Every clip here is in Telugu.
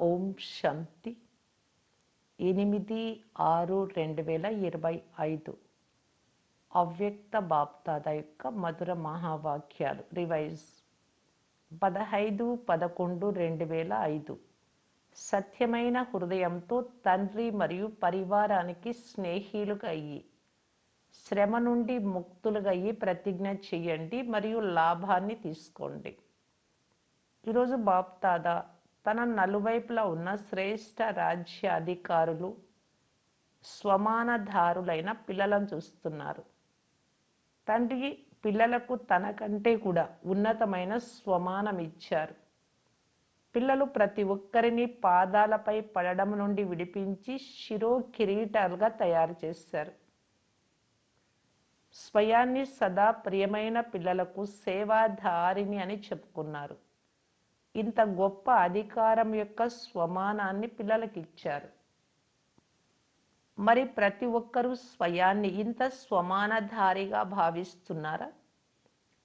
ఓం శాంతి. ఎనిమిది ఆరు రెండు వేల ఇరవై ఐదు. అవ్యక్త బాప్తాద యొక్క మధుర మహావాక్యాలు. రివైజ్. పదహైదు పదకొండు రెండు వేల ఐదు. సత్యమైన హృదయంతో తండ్రి మరియు పరివారానికి స్నేహిలుగా అయ్యి శ్రమ నుండి ముక్తులుగా అయ్యి ప్రతిజ్ఞ చేయండి మరియు లాభాన్ని తీసుకోండి. ఈరోజు బాప్తాదా తన నలువైపులా ఉన్న శ్రేష్ట రాజ్య అధికారులు స్వమానధారులైన పిల్లలను చూస్తున్నారు. తండ్రి పిల్లలకు తనకంటే కూడా ఉన్నతమైన స్వమానం ఇచ్చారు. పిల్లలు ప్రతి ఒక్కరిని పాదాలపై పడడం నుండి విడిపించి శిరో కిరీటాలుగా తయారు చేశారు. స్వయాన్ని సదా ప్రియమైన పిల్లలకు సేవాధారిని అని చెప్పుకున్నారు. ఇంత గొప్ప అధికారం యొక్క స్వమానాన్ని పిల్లలకి ఇచ్చారు. మరి ప్రతి ఒక్కరూ స్వయాన్ని ఇంత స్వమానధారిగా భావిస్తున్నారా?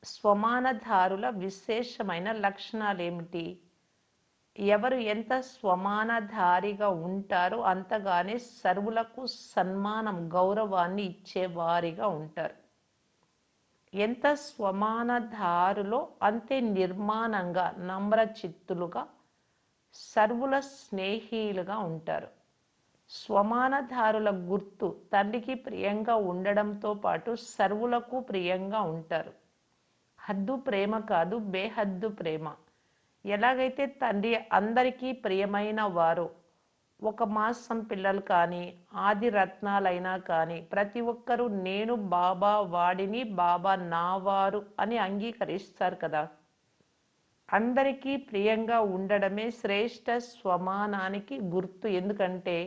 స్వమానధారుల విశేషమైన లక్షణాలు ఏమిటి ఎవరు ఎంత స్వమానధారిగా ఉంటారో అంతగానే సర్వులకు సన్మానం గౌరవాన్ని ఇచ్చేవారిగా ఉంటారు. ఎంత స్వమానధారులో అంతే నిర్మాణంగా నమ్ర చిత్తులుగా సర్వుల స్నేహిలుగా ఉంటారు. స్వమానధారుల గుర్తు తండ్రికి ప్రియంగా ఉండడంతో పాటు సర్వులకు ప్రియంగా ఉంటారు. హద్దు ప్రేమ కాదు బేహద్దు ప్రేమ. ఎలాగైతే తండ్రి అందరికీ ప్రియమైన వారు ఒక మాసం పిల్లలు కానీ ఆది రత్నాలైనా కానీ ప్రతి ఒక్కరూ నేను బాబా వాడిని బాబా నావారు అని అంగీకరిస్తారు కదా. అందరికీ ప్రియంగా ఉండడమే శ్రేష్ట స్వమానానికి గుర్తు. ఎందుకంటే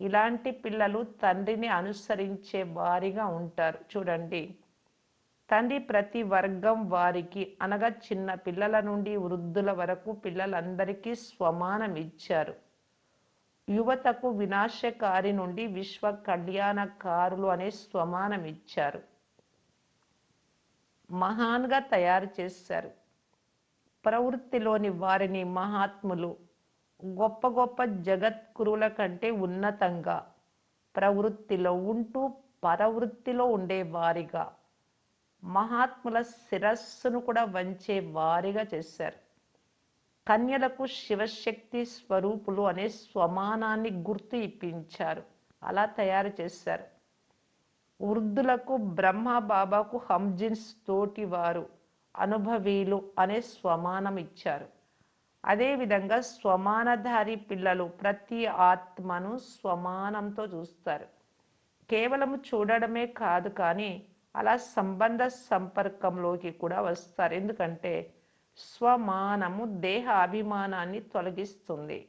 ఇలాంటి పిల్లలు తండ్రిని అనుసరించే వారిగా ఉంటారు. చూడండి తండ్రి ప్రతి వర్గం వారికి అనగా చిన్న పిల్లల నుండి వృద్ధుల వరకు పిల్లలందరికీ స్వమానం ఇచ్చారు. యువతకు వినాశకారి నుండి విశ్వ కళ్యాణకారులు అనే స్వమానం ఇచ్చారు. మహాన్గా తయారు చేశారు. ప్రవృత్తిలోని వారిని మహాత్ములు గొప్ప గొప్ప జగద్గురువుల కంటే ఉన్నతంగా ప్రవృత్తిలో ఉంటూ పరవృత్తిలో ఉండే వారిగా మహాత్ముల శిరస్సును కూడా వంచే వారిగా చేశారు. కన్యలకు శివశక్తి స్వరూపులు అనే స్వమానాన్ని గుర్తు ఇప్పించారు. అలా తయారు చేశారు. వృద్ధులకు బ్రహ్మ బాబాకు హంజిన్స్ తోటి వారు అనుభవీలు అనే స్వమానం ఇచ్చారు. అదేవిధంగా స్వమానధారి పిల్లలు ప్రతి ఆత్మను స్వమానంతో చూస్తారు. కేవలం చూడడమే కాదు కానీ అలా సంబంధ సంపర్కంలోకి కూడా వస్తారు. ఎందుకంటే స్వమానము దేహ అభిమానాన్ని తొలగిస్తుంది.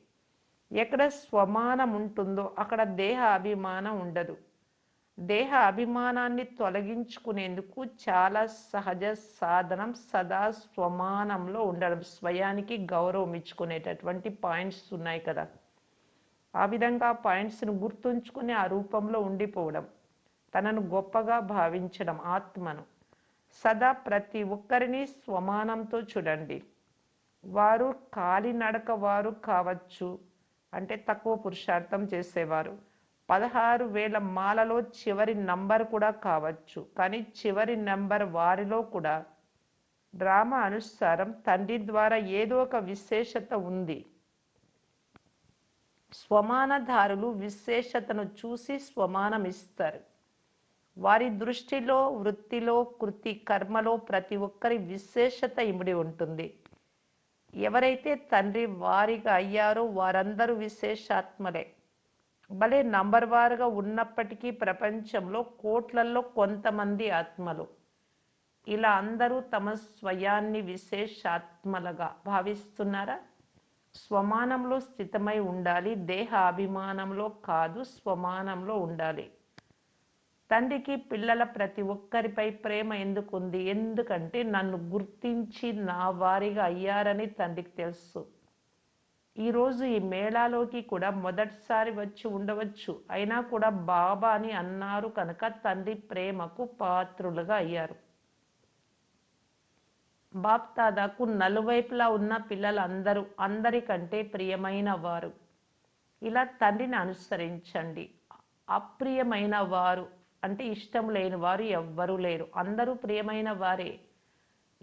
ఎక్కడ స్వమానం ఉంటుందో అక్కడ దేహ అభిమానం ఉండదు. దేహ అభిమానాన్ని తొలగించుకునేందుకు చాలా సహజ సాధనం సదా స్వమానంలో ఉండడం స్వయానికి గౌరవం ఇచ్చుకునేటటువంటి పాయింట్స్ ఉన్నాయి కదా. ఆ విధంగా పాయింట్స్ను గుర్తుంచుకుని ఆ రూపంలో ఉండిపోవడం తనను గొప్పగా భావించడం ఆత్మను. సదా ప్రతి ఒక్కరిని స్వమానంతో చూడండి. వారు కాలినడక వారు కావచ్చు. అంటే తక్కువ పురుషార్థం చేసేవారు. పదహారు వేల మాలలో చివరి నంబర్ కూడా కావచ్చు. కానీ చివరి నంబర్ వారిలో కూడా. డ్రామా అనుసారం తండ్రి ద్వారా ఏదో ఒక విశేషత ఉంది. స్వమానధారులు విశేషతను చూసి స్వమానం ఇస్తారు వారి దృష్టిలో వృత్తిలో కృతి కర్మలో ప్రతి ఒక్కరి విశేషత ఇమిడి ఉంటుంది. ఎవరైతే తండ్రి వారిగా అయ్యారో వారందరూ విశేషాత్మలే. భలే నంబర్ వారుగా ఉన్నప్పటికీ ప్రపంచంలో కోట్లల్లో కొంతమంది ఆత్మలు. ఇలా అందరూ తమ స్వయాన్ని విశేషాత్మలుగా భావిస్తున్నారా? స్వమానంలో స్థితమై ఉండాలి దేహ అభిమానంలో కాదు స్వమానంలో ఉండాలి. తండ్రికి పిల్లల ప్రతి ఒక్కరిపై ప్రేమ ఎందుకుంది? ఎందుకంటే నన్ను గుర్తించి నా వారిగా అయ్యారని తండ్రికి తెలుసు. ఈరోజు ఈ మేళాలోకి కూడా మొదటిసారి వచ్చి ఉండవచ్చు. అయినా కూడా బాబా అని అన్నారు కనుక తండ్రి ప్రేమకు పాత్రులుగా అయ్యారు. బాప్తాదాకు నలువైపులా ఉన్న పిల్లలందరూ అందరికంటే ప్రియమైన వారు. ఇలా తండ్రిని అనుసరించండి. అప్రియమైన వారు అంటే ఇష్టం లేని వారు ఎవ్వరూ లేరు. అందరూ ప్రియమైన వారే.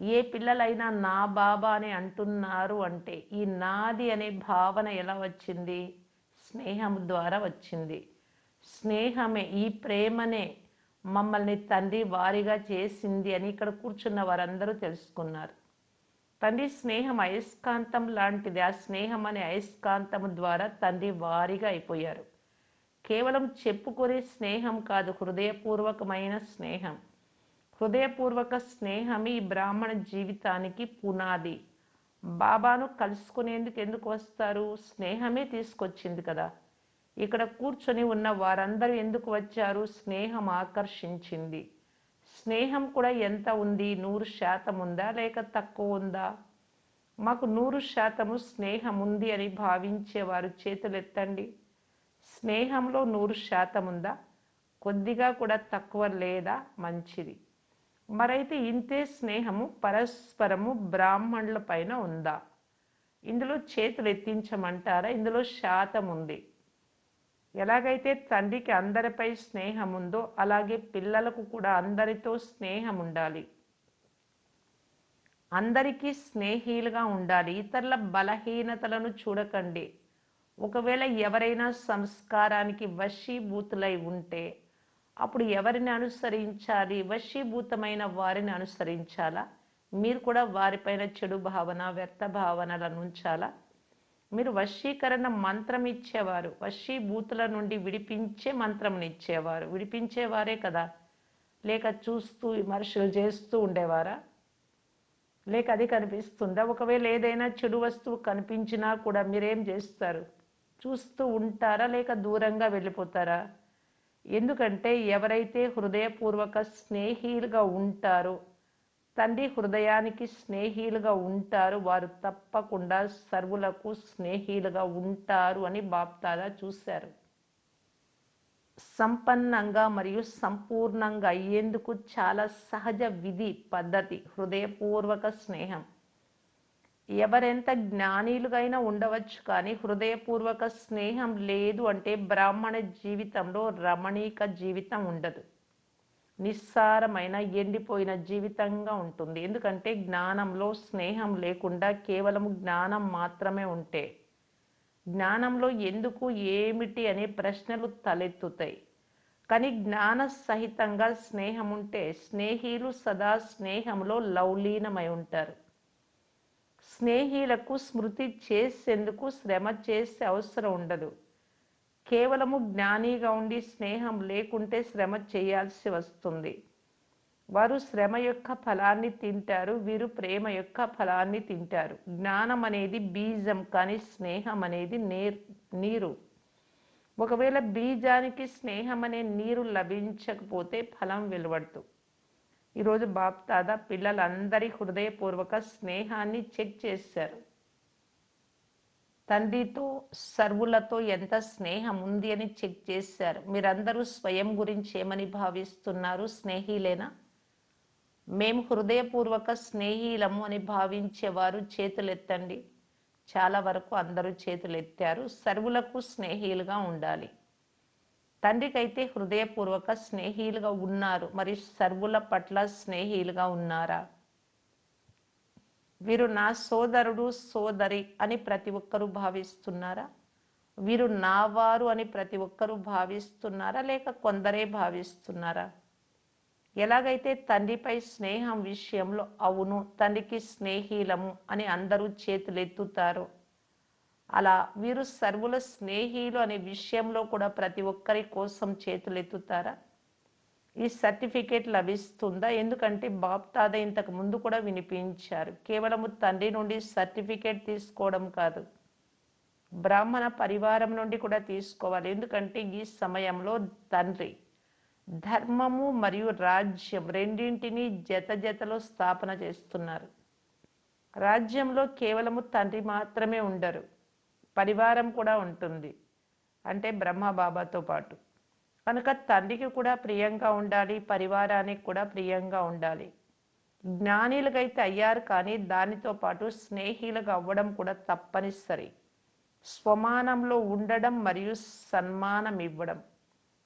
ఏ పిల్లలైనా నా బాబా అని అంటున్నారు అంటే ఈ నాది అనే భావన ఎలా వచ్చింది? స్నేహం ద్వారా వచ్చింది. స్నేహమే ఈ ప్రేమనే మమ్మల్ని తండ్రి వారిగా చేసింది అని ఇక్కడ కూర్చున్న వారందరూ తెలుసుకున్నారు. తండ్రి స్నేహం అయస్కాంతం లాంటిది. ఆ స్నేహం అనే అయస్కాంతం ద్వారా తండ్రి వారిగా అయిపోయారు. కేవలం చెప్పుకునే స్నేహం కాదు హృదయపూర్వకమైన స్నేహం. హృదయపూర్వక స్నేహం ఈ బ్రాహ్మణ జీవితానికి పునాది. బాబాను కలుసుకునేందుకు ఎందుకు వస్తారు? స్నేహమే తీసుకొచ్చింది కదా. ఇక్కడ కూర్చొని ఉన్న వారందరూ ఎందుకు వచ్చారు? స్నేహం ఆకర్షించింది. స్నేహం కూడా ఎంత ఉంది? నూరు శాతం ఉందా లేక తక్కువ ఉందా? మాకు నూరు శాతము స్నేహం ఉంది అని భావించేవారు చేతులెత్తండి. స్నేహంలో నూరు శాతం ఉందా? కొద్దిగా కూడా తక్కువ లేదా? మంచిది. మరైతే ఇంతే స్నేహము పరస్పరము బ్రాహ్మణుల పైన ఉందా? ఇందులో చేతులు ఎత్తించమంటారా? ఇందులో శాతం ఉంది. ఎలాగైతే తండ్రికి అందరిపై స్నేహం ఉందో అలాగే పిల్లలకు కూడా అందరితో స్నేహం ఉండాలి. అందరికీ స్నేహీలుగా ఉండాలి. ఇతరుల బలహీనతలను చూడకండి. ఒకవేళ ఎవరైనా సంస్కారానికి వశీభూతులై ఉంటే అప్పుడు ఎవరిని అనుసరించాలి? వశీభూతమైన వారిని అనుసరించాలా? మీరు కూడా వారిపైన చెడు భావన వ్యర్థ భావనలను ఉంచాలా? మీరు వశీకరణ మంత్రం ఇచ్చేవారు. వశీభూతుల నుండి విడిపించే మంత్రం ఇచ్చేవారు. విడిపించేవారే కదా. లేక చూస్తూ విమర్శలు చేస్తూ ఉండేవారా? లేక అది కనిపిస్తుందా? ఒకవేళ ఏదైనా చెడు వస్తువు కనిపించినా కూడా మీరేం చేస్తారు? చూస్తూ ఉంటారా లేక దూరంగా వెళ్ళిపోతారా? ఎందుకంటే ఎవరైతే హృదయపూర్వక స్నేహీలుగా ఉంటారో తండ్రి హృదయానికి స్నేహీలుగా ఉంటారు వారు తప్పకుండా సర్వులకు స్నేహీలుగా ఉంటారు అని బాప్తాదా చూశారు. సంపన్నంగా మరియు సంపూర్ణంగా అయ్యేందుకు చాలా సహజ విధి పద్ధతి హృదయపూర్వక స్నేహం. ఎవరెంత జ్ఞానీలుగైనా ఉండవచ్చు కానీ హృదయపూర్వక స్నేహం లేదు అంటే బ్రాహ్మణ జీవితంలో రమణీక జీవితం ఉండదు. నిస్సారమైన ఎండిపోయిన జీవితంగా ఉంటుంది. ఎందుకంటే జ్ఞానంలో స్నేహం లేకుండా కేవలం జ్ఞానం మాత్రమే ఉంటే జ్ఞానంలో ఎందుకు ఏమిటి అనే ప్రశ్నలు తలెత్తుతాయి. కానీ జ్ఞాన సహితంగా స్నేహం ఉంటే స్నేహితులు సదా స్నేహంలో లౌలీనమై ఉంటారు. స్నేహీలకు స్మృతి చేసేందుకు శ్రమ చేసే అవసరం ఉండదు. కేవలము జ్ఞానిగా ఉండి స్నేహం లేకుంటే శ్రమ చేయాల్సి వస్తుంది. వారు శ్రమ యొక్క ఫలాన్ని తింటారు వీరు ప్రేమ యొక్క ఫలాన్ని తింటారు. జ్ఞానం అనేది బీజం కానీ స్నేహం అనేది నేర్ నీరు. ఒకవేళ బీజానికి స్నేహం అనే నీరు లభించకపోతే ఫలం వెలువడదు. ఈరోజు బాప్తాదా పిల్లలందరి హృదయపూర్వక స్నేహాన్ని చెక్ చేశారు. తండ్రితో సర్వులతో ఎంత స్నేహం ఉంది అని చెక్ చేశారు. మీరందరూ స్వయం గురించి ఏమని భావిస్తున్నారు? స్నేహిలేనా? మేము హృదయపూర్వక స్నేహిలము అని భావించేవారు చేతులెత్తండి. చాలా వరకు అందరూ చేతులెత్తారు. సర్వులకు స్నేహిలుగా ఉండాలి. తండ్రికైతే హృదయపూర్వక స్నేహీలుగా ఉన్నారు. మరి సర్వుల పట్ల స్నేహితులుగా ఉన్నారా? వీరు నా సోదరుడు సోదరి అని ప్రతి ఒక్కరూ భావిస్తున్నారా? వీరు నా వారు అని ప్రతి ఒక్కరూ భావిస్తున్నారా? లేక కొందరే భావిస్తున్నారా? ఎలాగైతే తండ్రిపై స్నేహం విషయంలో అవును తండ్రికి స్నేహీలము అని అందరూ చేతులెత్తుతారు అలా వీరు సర్వుల స్నేహితులు అనే విషయంలో కూడా ప్రతి ఒక్కరి కోసం చేతులెత్తుతారా? ఈ సర్టిఫికేట్ లభిస్తుందా? ఎందుకంటే బాప్ తాత ఇంతకు ముందు కూడా వినిపించారు. కేవలము తండ్రి నుండి సర్టిఫికేట్ తీసుకోవడం కాదు బ్రాహ్మణ పరివారం నుండి కూడా తీసుకోవాలి. ఎందుకంటే ఈ సమయంలో తండ్రి ధర్మము మరియు రాజ్యం రెండింటినీ జత జతలో స్థాపన చేస్తున్నారు. రాజ్యంలో కేవలము తండ్రి మాత్రమే ఉండరు. పరివారం కూడా ఉంటుంది. అంటే బ్రహ్మ బాబాతో పాటు. కనుక తండ్రికి కూడా ప్రియంగా ఉండాలి పరివారానికి కూడా ప్రియంగా ఉండాలి. జ్ఞానిలుగైతే అయ్యారు కానీ దానితో పాటు స్నేహిలుగా అవ్వడం కూడా తప్పనిసరి. స్వమానంలో ఉండడం మరియు సన్మానం ఇవ్వడం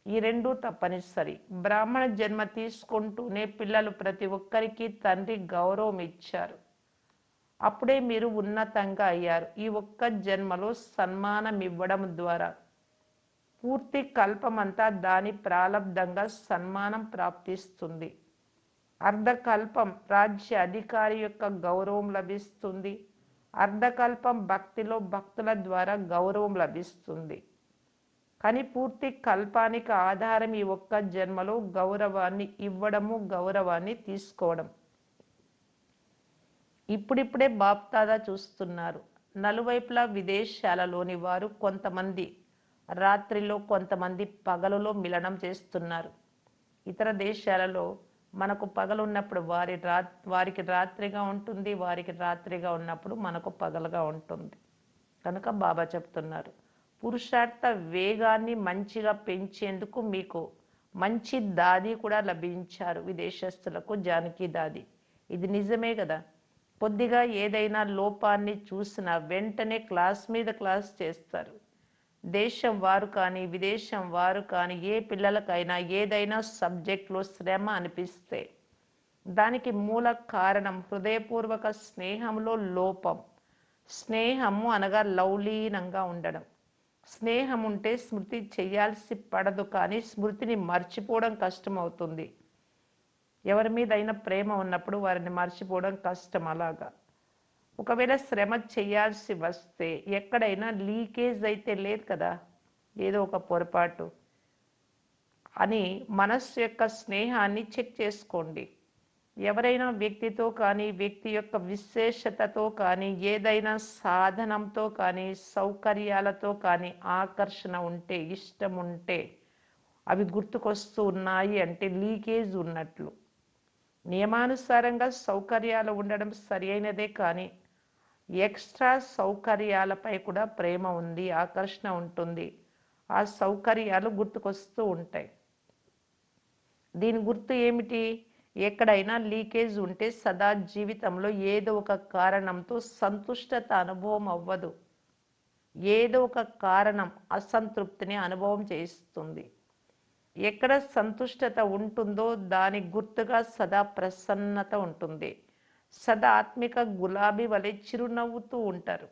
ఈ రెండు తప్పనిసరి. బ్రాహ్మణ జన్మ తీసుకుంటూనే పిల్లలు ప్రతి ఒక్కరికి తండ్రి గౌరవం ఇచ్చారు. అప్పుడే మీరు ఉన్నతంగా అయ్యారు. ఈ ఒక్క జన్మలో సన్మానం ఇవ్వడం ద్వారా పూర్తి కల్పమంతా దాని ప్రారంధంగా సన్మానం ప్రాప్తిస్తుంది. అర్ధకల్పం రాజ్య అధికారి యొక్క గౌరవం లభిస్తుంది. అర్ధకల్పం భక్తిలో భక్తుల ద్వారా గౌరవం లభిస్తుంది. కానీ పూర్తి కల్పానికి ఆధారం ఈ ఒక్క జన్మలో గౌరవాన్ని ఇవ్వడము గౌరవాన్ని తీసుకోవడం. ఇప్పుడిప్పుడే బాప్తాదా చూస్తున్నారు. నలువైపులా విదేశాలలోని వారు కొంతమంది రాత్రిలో కొంతమంది పగలులో మిలనం చేస్తున్నారు. ఇతర దేశాలలో మనకు పగలున్నప్పుడు వారి రా వారికి రాత్రిగా ఉంటుంది వారికి రాత్రిగా ఉన్నప్పుడు మనకు పగలుగా ఉంటుంది. కనుక బాబా చెప్తున్నారు పురుషార్థ వేగాన్ని మంచిగా పెంచేందుకు మీకు మంచి దాది కూడా లభించారు విదేశస్తులకు జానకి దాది. ఇది నిజమే కదా? కొద్దిగా ఏదైనా లోపాన్ని చూసినా వెంటనే క్లాస్ మీద క్లాస్ చేస్తారు. దేశం వారు కానీ విదేశం వారు కానీ ఏ పిల్లలకైనా ఏదైనా సబ్జెక్ట్లో శ్రమ అనిపిస్తే దానికి మూల కారణం హృదయపూర్వక స్నేహంలో లోపం. స్నేహము అనగా లౌలీనంగా ఉండడం. స్నేహం ఉంటే స్మృతి చేయాల్సి పడదు కానీ స్మృతిని మర్చిపోవడం కష్టమవుతుంది. ఎవరి మీద అయినా ప్రేమ ఉన్నప్పుడు వారిని మర్చిపోవడం కష్టం అలాగా. ఒకవేళ శ్రమ చేయాల్సి వస్తే ఎక్కడైనా లీకేజ్ అయితే లేదు కదా? ఏదో ఒక పొరపాటు. అని మనస్సు యొక్క స్నేహాన్ని చెక్ చేసుకోండి. ఎవరైనా వ్యక్తితో కానీ వ్యక్తి యొక్క విశేషతతో కానీ ఏదైనా సాధనంతో కానీ సౌకర్యాలతో కానీ ఆకర్షణ ఉంటే ఇష్టం ఉంటే అవి గుర్తుకొస్తూ ఉన్నాయి అంటే లీకేజ్ ఉన్నట్లు. నియమానుసారంగా సౌకర్యాలు ఉండడం సరియైనదే కానీ ఎక్స్ట్రా సౌకర్యాలపై కూడా ప్రేమ ఉంది ఆకర్షణ ఉంటుంది. ఆ సౌకర్యాలు గుర్తుకొస్తూ ఉంటాయి. దీని గుర్తు ఏమిటి? ఎక్కడైనా లీకేజ్ ఉంటే సదా జీవితంలో ఏదో ఒక కారణంతో సంతుష్టత అనుభవం అవ్వదు. ఏదో ఒక కారణం అసంతృప్తిని అనుభవం చేస్తుంది ఎక్కడ సంతుష్టత ఉంటుందో దాని గుర్తుగా సదా ప్రసన్నత ఉంటుంది. సదా ఆత్మిక గులాబీ వలె చిరునవ్వుతూ ఉంటారు.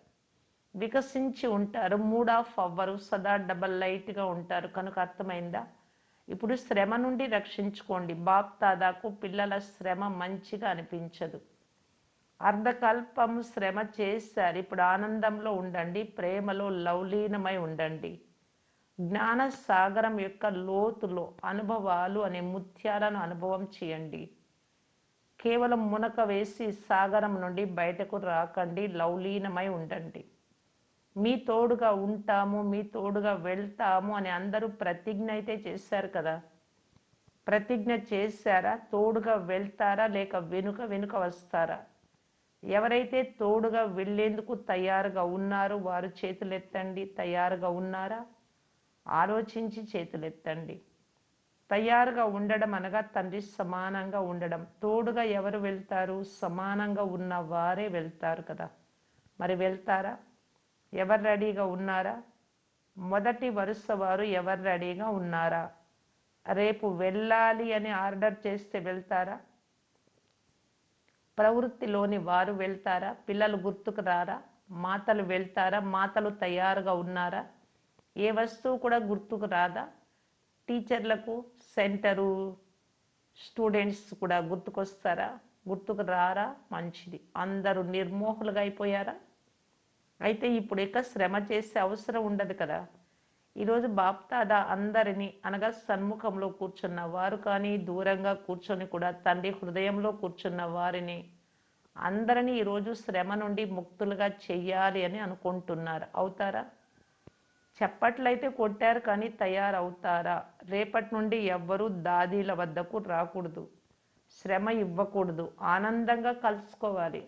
వికసించి ఉంటారు. మూడ్ ఆఫ్ అవ్వరు. సదా డబల్ లైట్గా ఉంటారు. కనుక అర్థమైందా? ఇప్పుడు శ్రమ నుండి రక్షించుకోండి. బాప్ తాదాకు పిల్లల శ్రమ మంచిగా అనిపించదు. అర్ధకల్పం శ్రమ చేశారు. ఇప్పుడు ఆనందంలో ఉండండి. ప్రేమలో లౌలీనమై ఉండండి. జ్ఞాన సాగరం యొక్క లోతులో అనుభవాలు అనే ముత్యాలను అనుభవం చేయండి. కేవలం మునక వేసి సాగరం నుండి బయటకు రాకండి లౌలీనమై ఉండండి. మీ తోడుగా ఉంటాము మీ తోడుగా వెళ్తాము అని అందరూ ప్రతిజ్ఞ అయితే చేశారు కదా? ప్రతిజ్ఞ చేశారా? తోడుగా వెళ్తారా? లేక వెనుక వెనుక వస్తారా? ఎవరైతే తోడుగా వెళ్ళేందుకు తయారుగా ఉన్నారో వారు చేతులెత్తండి. తయారుగా ఉన్నారా? ఆలోచించి చేతులెత్తండి. తయారుగా ఉండడం అనగా తండ్రి సమానంగా ఉండడం. తోడుగా ఎవరు వెళ్తారు? సమానంగా ఉన్న వారే వెళ్తారు కదా. మరి వెళ్తారా? ఎవరు రెడీగా ఉన్నారా? మొదటి వరుస వారు ఎవరు రెడీగా ఉన్నారా? రేపు వెళ్ళాలి అని ఆర్డర్ చేస్తే వెళ్తారా? ప్రవృత్తిలోని వారు వెళ్తారా? పిల్లలు గుర్తుకు రారా? మాతలు వెళ్తారా? మాతలు తయారుగా ఉన్నారా? ఏ వస్తువు కూడా గుర్తుకు రాదా? టీచర్లకు సెంటరు స్టూడెంట్స్ కూడా గుర్తుకొస్తారా? గుర్తుకు రారా? మంచిది. అందరూ నిర్మోహులుగా అయిపోయారా? అయితే ఇప్పుడు ఇక శ్రమ చేసే అవసరం ఉండదు కదా. ఈరోజు బాప్తాదా అందరినీ అనగా సన్ముఖంలో కూర్చున్న వారు కానీ దూరంగా కూర్చొని కూడా తండ్రి హృదయంలో కూర్చున్న వారిని అందరినీ ఈరోజు శ్రమ నుండి ముక్తులుగా చెయ్యాలి అని అనుకుంటున్నారు. అవుతారా? చప్పట్లయితే కొట్టారు కానీ తయారవుతారా? రేపటి నుండి ఎవ్వరూ దాదీల వద్దకు రాకూడదు. శ్రమ ఇవ్వకూడదు. ఆనందంగా కలుసుకోవాలి.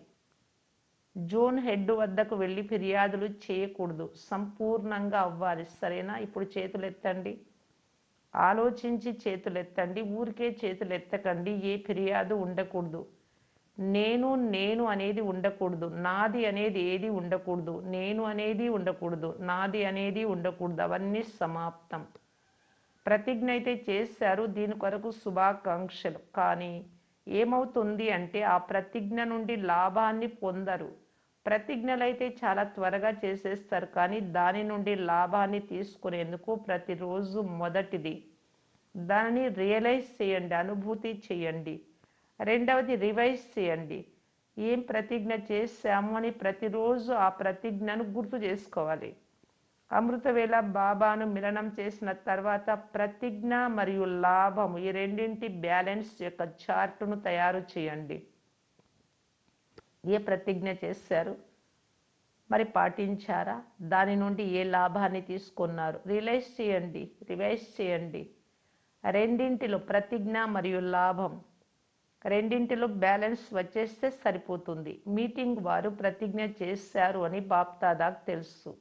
జోన్ హెడ్ వద్దకు వెళ్ళి ఫిర్యాదులు చేయకూడదు. సంపూర్ణంగా అవ్వాలి. సరేనా? ఇప్పుడు చేతులు ఎత్తండి ఆలోచించి చేతులు ఎత్తండి ఊరికే చేతులు ఎత్తకండి ఏ ఫిర్యాదు ఉండకూడదు. నేను నేను అనేది ఉండకూడదు. నాది అనేది ఏది ఉండకూడదు. నేను అనేది ఉండకూడదు. నాది అనేది ఉండకూడదు. అవన్నీ సమాప్తం. ప్రతిజ్ఞ అయితే చేశారు. దీని కొరకు శుభాకాంక్షలు. కానీ ఏమవుతుంది అంటే ఆ ప్రతిజ్ఞ నుండి లాభాన్ని పొందరు. ప్రతిజ్ఞలు అయితే చాలా త్వరగా చేసేస్తారు. కానీ దాని నుండి లాభాన్ని తీసుకునేందుకు ప్రతిరోజు మొదటిది. దానిని రియలైజ్ చేయండి. అనుభూతి చేయండి. రెండవది రివైజ్ చేయండి. ఏం ప్రతిజ్ఞ చేశాము అని ప్రతిరోజు ఆ ప్రతిజ్ఞను గుర్తు చేసుకోవాలి. అమృతవేళ బాబాను మిలనం చేసిన తర్వాత ప్రతిజ్ఞ మరియు లాభము ఈ రెండింటి బ్యాలెన్స్ యొక్క చార్టును తయారు చేయండి. ఏ ప్రతిజ్ఞ చేశారు? మరి పాటించారా? దాని నుండి ఏ లాభాన్ని తీసుకున్నారు? రిలైజ్ చేయండి రివైజ్ చేయండి. రెండింటిలో ప్రతిజ్ఞ మరియు లాభం రెండింటిలో బ్యాలెన్స్ వచ్చేస్తే సరిపోతుంది. మీటింగ్ వారు ప్రతిజ్ఞ చేశారు అని బాప్తాదాకు తెలుసు.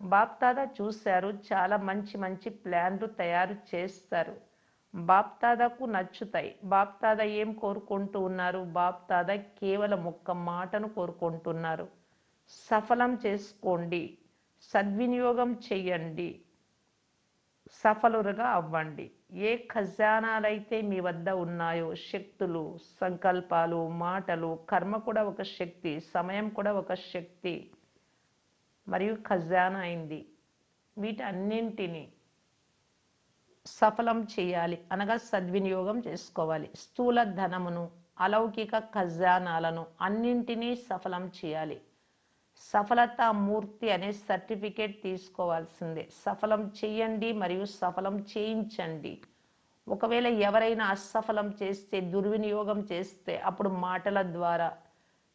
బాప్తాదా చూశారు చాలా మంచి మంచి ప్లాన్లు తయారు చేస్తారు. బాప్తాదాకు నచ్చుతాయి. బాప్తాదా ఏం కోరుకుంటూ ఉన్నారు? బాప్తాదా కేవలం ఒక్క మాటను కోరుకుంటున్నారు. సఫలం చేసుకోండి. సద్వినియోగం చెయ్యండి సఫలురుగా అవ్వండి. ఏ ఖజానాలైతే మీ వద్ద ఉన్నాయో శక్తులు సంకల్పాలు మాటలు కర్మ కూడా ఒక శక్తి సమయం కూడా ఒక శక్తి. మరియు ఖజానా అయింది. వీటన్నింటినీ సఫలం చేయాలి. అనగా సద్వినియోగం చేసుకోవాలి. స్థూల ధనమును అలౌకిక ఖజానాలను అన్నింటినీ సఫలం చేయాలి. సఫలతామూర్తి అనే సర్టిఫికేట్ తీసుకోవాల్సిందే. సఫలం చేయండి మరియు సఫలం చేయించండి. ఒకవేళ ఎవరైనా అసఫలం చేస్తే దుర్వినియోగం చేస్తే అప్పుడు మాటల ద్వారా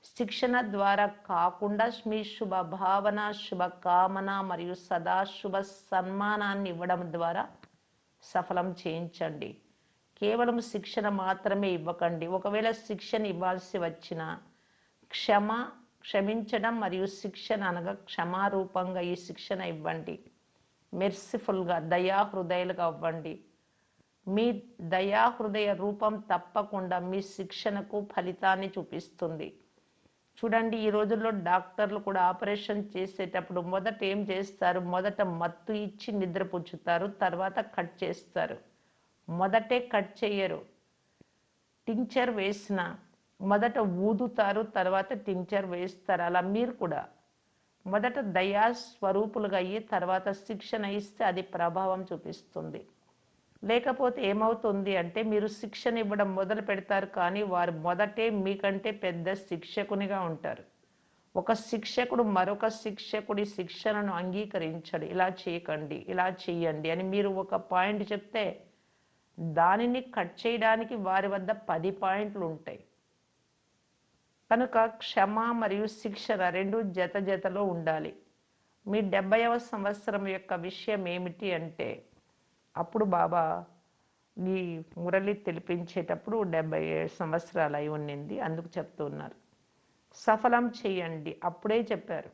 శిక్షణ ద్వారా కాకుండా మీ శుభ భావన శుభ కామన మరియు సదాశుభ సన్మానాన్ని ఇవ్వడం ద్వారా సఫలం చేయించండి. కేవలం శిక్షణ మాత్రమే ఇవ్వకండి. ఒకవేళ శిక్షణ ఇవ్వాల్సి వచ్చిన క్షమ క్షమించడం మరియు శిక్షణ అనగా క్షమారూపంగా ఈ శిక్షణ ఇవ్వండి. మెర్సిఫుల్గా దయాహృదయాలుగా అవ్వండి. మీ దయాహృదయ రూపం తప్పకుండా మీ శిక్షణకు ఫలితాన్ని చూపిస్తుంది. చూడండి ఈ రోజుల్లో డాక్టర్లు కూడా ఆపరేషన్ చేసేటప్పుడు మొదట ఏం చేస్తారు? మొదట మత్తు ఇచ్చి నిద్రపుచ్చుతారు తర్వాత కట్ చేస్తారు. మొదటే కట్ చేయరు. టించర్ వేసిన మొదట ఊదుతారు తర్వాత టించర్ వేస్తారు. అలా మీరు కూడా మొదట దయా స్వరూపులుగా అయ్యి తర్వాత శిక్షణ ఇస్తే అది ప్రభావం చూపిస్తుంది. లేకపోతే ఏమవుతుంది అంటే మీరు శిక్షణ ఇవ్వడం మొదలు పెడతారు కానీ వారు మొదటే మీకంటే పెద్ద శిక్షకునిగా ఉంటారు. ఒక శిక్షకుడు మరొక శిక్షకుడి శిక్షణను అంగీకరించడు. ఇలా చేయకండి ఇలా చేయండి అని మీరు ఒక పాయింట్ చెప్తే దానిని కట్ చేయడానికి వారి వద్ద పది పాయింట్లు ఉంటాయి. కనుక క్షమ మరియు శిక్షణ రెండు జత జతలో ఉండాలి. మీ డెబ్బైవ సంవత్సరం యొక్క విషయం ఏమిటి అంటే అప్పుడు బాబా ఈ మురళి తెలిపించేటప్పుడు డెబ్బై ఏడు సంవత్సరాలు అయి ఉండింది అందుకు చెప్తున్నారు సఫలం చేయండి అప్పుడే చెప్పారు.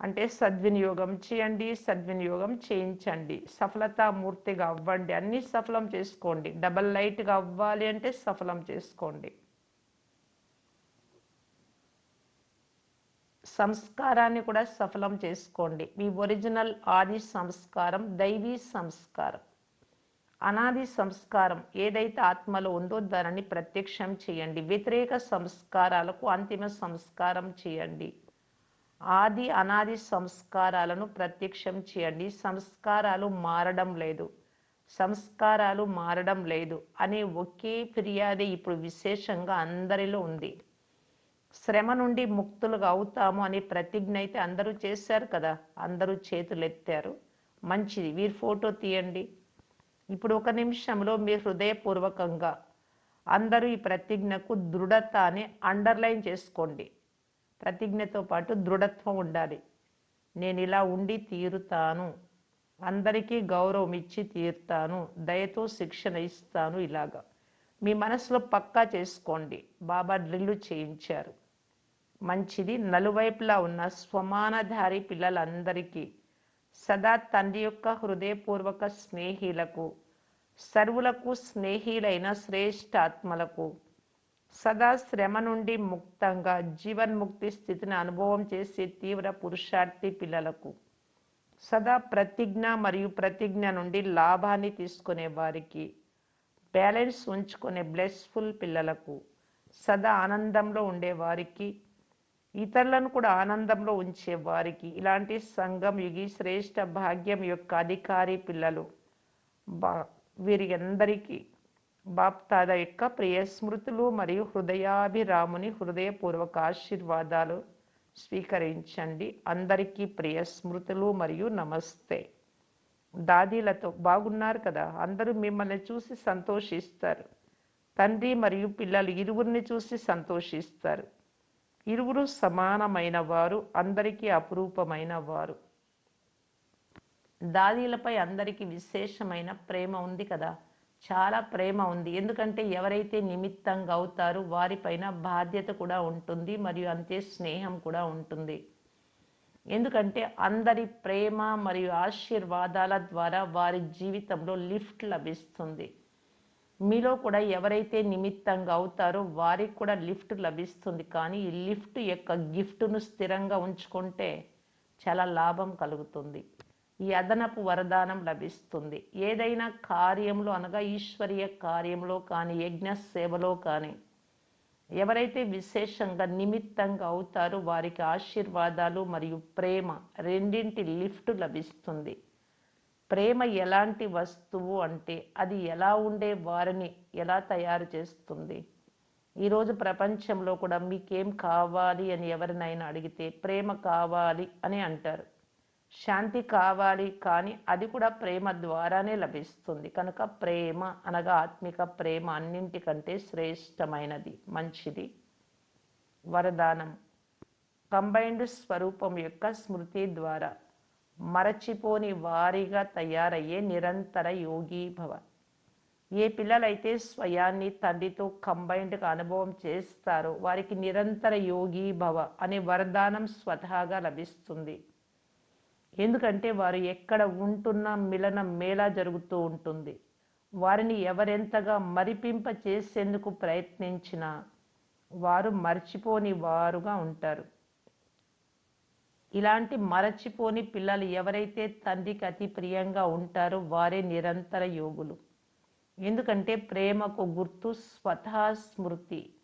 అంటే సద్వినియోగం చేయండి సద్వినియోగం చేయించండి. సఫలతామూర్తిగా అవ్వండి అన్నీ సఫలం చేసుకోండి. డబల్ లైట్గా అవ్వాలి అంటే సఫలం చేసుకోండి. సంస్కారాన్ని కూడా సఫలం చేసుకోండి. మీ ఒరిజినల్ ఆది సంస్కారం దైవీ సంస్కారం. అనాది సంస్కారం ఏదైతే ఆత్మలో ఉందో దానిని ప్రత్యక్షం చేయండి. వ్యతిరేక సంస్కారాలకు అంతిమ సంస్కారం చేయండి. ఆది అనాది సంస్కారాలను ప్రత్యక్షం చేయండి. సంస్కారాలు మారడం లేదు. సంస్కారాలు మారడం లేదు అనే ఒకే ఫిర్యాదే ఇప్పుడు విశేషంగా అందరిలో ఉంది. శ్రమ నుండి ముక్తులుగా అవుతాము అని ప్రతిజ్ఞ అయితే అందరూ చేశారు కదా. అందరూ చేతులు ఎత్తారు మంచిది. వీరి ఫోటో తీయండి. ఇప్పుడు ఒక నిమిషంలో మీరు హృదయపూర్వకంగా అందరూ ఈ ప్రతిజ్ఞకు దృఢత అని అండర్లైన్ చేసుకోండి. ప్రతిజ్ఞతో పాటు దృఢత్వం ఉండాలి. నేను ఇలా ఉండి తీరుతాను. అందరికీ గౌరవం ఇచ్చి తీరుతాను. దయతో శిక్షణ ఇస్తాను ఇలాగా. మీ మనసులో పక్కా చేసుకోండి. బాబా డ్రిల్లు చేయించారు. మంచిది నలువైపులా ఉన్న స్వమానధారి పిల్లలందరికీ సదా తండ్రి యొక్క హృదయపూర్వక స్నేహిలకు సర్వులకు స్నేహిలైన శ్రేష్ఠ ఆత్మలకు సదా శ్రమ నుండి ముక్తంగా జీవన్ముక్తి స్థితిని అనుభవం చేసే తీవ్ర పురుషార్థి పిల్లలకు సదా ప్రతిజ్ఞ మరియు ప్రతిజ్ఞ నుండి లాభాన్ని తీసుకునే వారికి బ్యాలెన్స్ ఉంచుకునే బ్లెస్ఫుల్ పిల్లలకు సదా ఆనందంలో ఉండేవారికి ఇతరులను కూడా ఆనందంలో ఉంచే వారికి ఇలాంటి సంఘం యుగి శ్రేష్ఠ భాగ్యం యొక్క అధికారి పిల్లలు బా వీరి అందరికీ బాప్తాద యొక్క ప్రియ స్మృతులు మరియు హృదయాభిరాముని హృదయపూర్వక ఆశీర్వాదాలు స్వీకరించండి. అందరికీ ప్రియ స్మృతులు మరియు నమస్తే. దాదీలతో బాగున్నారు కదా. అందరూ మిమ్మల్ని చూసి సంతోషిస్తారు. తండ్రి మరియు పిల్లలు ఇరువురిని చూసి సంతోషిస్తారు. ఇరువురు సమానమైన వారు అందరికీ అపురూపమైన వారు. దాదీలపై అందరికీ విశేషమైన ప్రేమ ఉంది కదా. చాలా ప్రేమ ఉంది. ఎందుకంటే ఎవరైతే నిమిత్తంగా అవుతారో వారిపైన బాధ్యత కూడా ఉంటుంది మరియు అంతే స్నేహం కూడా ఉంటుంది. ఎందుకంటే అందరి ప్రేమ మరియు ఆశీర్వాదాల ద్వారా వారి జీవితంలో లిఫ్ట్ లభిస్తుంది. మీలో కూడా ఎవరైతే నిమిత్తంగా అవుతారో వారికి కూడా లిఫ్ట్ లభిస్తుంది. కానీ ఈ లిఫ్ట్ యొక్క గిఫ్ట్ను స్థిరంగా ఉంచుకుంటే చాలా లాభం కలుగుతుంది. ఈ అదనపు వరదానం లభిస్తుంది. ఏదైనా కార్యంలో అనగా ఈశ్వరీయ కార్యంలో కానీ యజ్ఞ సేవలో కానీ ఎవరైతే విశేషంగా నిమిత్తంగా అవుతారో వారికి ఆశీర్వాదాలు మరియు ప్రేమ రెండింటి లిఫ్ట్ లభిస్తుంది. ప్రేమ ఎలాంటి వస్తువు అంటే అది ఎలా ఉండే వారిని ఎలా తయారు చేస్తుంది? ఈరోజు ప్రపంచంలో కూడా మీకేం కావాలి అని ఎవరినైనా అడిగితే ప్రేమ కావాలి అని అంటారు. శాంతి కావాలి కానీ అది కూడా ప్రేమ ద్వారానే లభిస్తుంది. కనుక ప్రేమ అనగా ఆత్మిక ప్రేమ అన్నింటికంటే శ్రేష్టమైనది మంచిది. వరదానం. కంబైన్డ్ స్వరూపం యొక్క స్మృతి ద్వారా మరచిపోని వారిగా తయారయ్యే నిరంతర యోగి భవ. ఏ పిల్లలైతే స్వయాన్ని తండ్రితో కంబైన్డ్గా అనుభవం చేస్తారో వారికి నిరంతర యోగి భవ అనే వరదానం స్వతహాగా లభిస్తుంది. ఎందుకంటే వారు ఎక్కడ ఉంటున్నా మిలన మేళా జరుగుతూ ఉంటుంది. వారిని ఎవరెంతగా మరిపింప చేసేందుకు ప్రయత్నించినా వారు మర్చిపోని వారుగా ఉంటారు. ఇలాంటి మరచిపోని పిల్లలు ఎవరైతే తండ్రికి అతి ప్రియంగా ఉంటారో వారే నిరంతర యోగులు. ఎందుకంటే ప్రేమకు గుర్తు స్వతహా స్మృతి.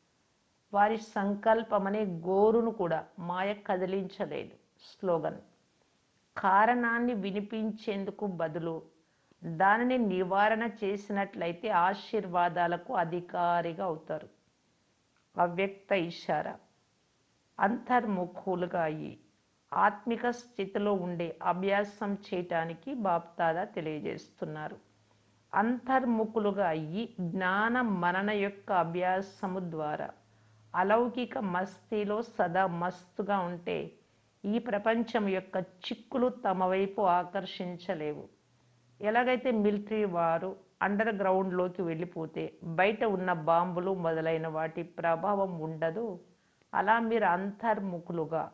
వారి సంకల్పమనే గోరును కూడా మాయ కదిలించలేదు. స్లోగన్. కారణాన్ని వినిపించేందుకు బదులు దానిని నివారణ చేసినట్లయితే ఆశీర్వాదాలకు అధికారిగా అవుతారు. అవ్యక్త ఇషార అంతర్ముఖులుగా అయ్యి ఆత్మిక స్థితిలో ఉండే అభ్యాసం చేయటానికి బాప్తాదా తెలియజేస్తున్నారు. అంతర్ముఖులుగా అయ్యి జ్ఞాన మనన యొక్క అభ్యాసము ద్వారా అలౌకిక మస్తీలో సదా మస్తుగా ఉంటే ఈ ప్రపంచం యొక్క చిక్కులు తమ వైపు ఆకర్షించలేవు. ఎలాగైతే మిలిటరీ వారు అండర్ గ్రౌండ్లోకి వెళ్ళిపోతే బయట ఉన్న బాంబులు మొదలైన వాటి ప్రభావం ఉండదు. అలా మీరు అంతర్ముఖులుగా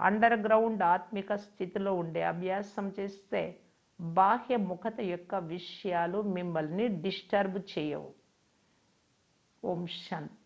అండర్ గ్రౌండ్ ఆత్మిక స్థితిలో ఉండే అభ్యాసం చేస్తే బాహ్య ముఖత యొక్క విషయాలు మిమ్మల్ని డిస్టర్బ్ చేయవు. ఓం శాంతి.